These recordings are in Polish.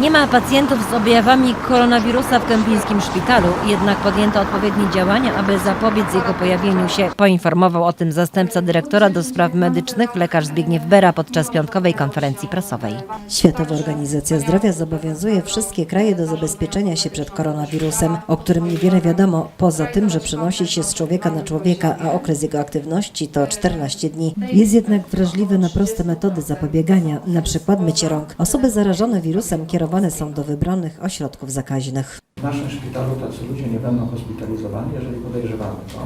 Nie ma pacjentów z objawami koronawirusa w kępińskim szpitalu, jednak podjęto odpowiednie działania, aby zapobiec jego pojawieniu się. Poinformował o tym zastępca dyrektora do spraw medycznych lekarz Zbigniew Bera podczas piątkowej konferencji prasowej. Światowa Organizacja Zdrowia zobowiązuje wszystkie kraje do zabezpieczenia się przed koronawirusem, o którym niewiele wiadomo, poza tym, że przenosi się z człowieka na człowieka, a okres jego aktywności to 14 dni. Jest jednak wrażliwy na proste metody zapobiegania, przykład mycie rąk. Osoby zarażone wirusem kierowane są do wybranych ośrodków zakaźnych. W naszym szpitalu tacy ludzie nie będą hospitalizowani, jeżeli podejrzewamy to.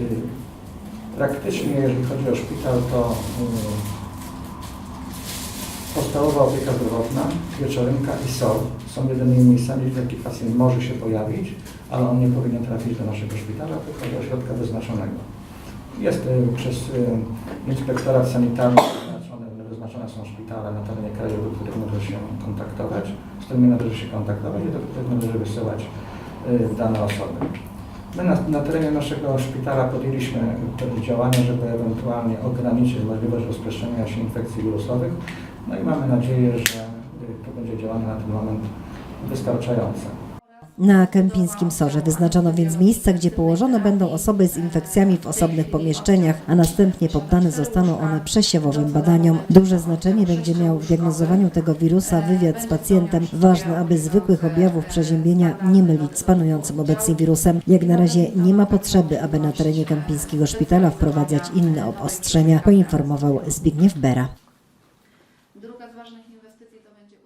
Y, Praktycznie, jeżeli chodzi o szpital, to y, podstawowa opieka zdrowotna, wieczorynka i SOR są jedynymi miejscami, w jakich pacjent może się pojawić, ale on nie powinien trafić do naszego szpitala, tylko do ośrodka wyznaczonego. Jest y, przez inspektorat sanitarny wyznaczone są szpitale na terenie kraju, do których należy się kontaktować, z którymi należy się kontaktować i do których należy wysyłać y, dane osoby. My na, na terenie naszego szpitala podjęliśmy pewne działania, żeby ewentualnie ograniczyć możliwość rozprzestrzeniania się infekcji wirusowych. No i mamy nadzieję, że y, to będzie działanie na ten moment wystarczające. Na Kępińskim Sorze wyznaczono więc miejsca, gdzie położone będą osoby z infekcjami w osobnych pomieszczeniach, a następnie poddane zostaną one przesiewowym badaniom. Duże znaczenie będzie miał w diagnozowaniu tego wirusa wywiad z pacjentem. Ważne, aby zwykłych objawów przeziębienia nie mylić z panującym obecnie wirusem. Jak na razie nie ma potrzeby, aby na terenie Kępińskiego Szpitala wprowadzać inne obostrzenia, poinformował Zbigniew Bera. Druga z ważnych inwestycji to będzie.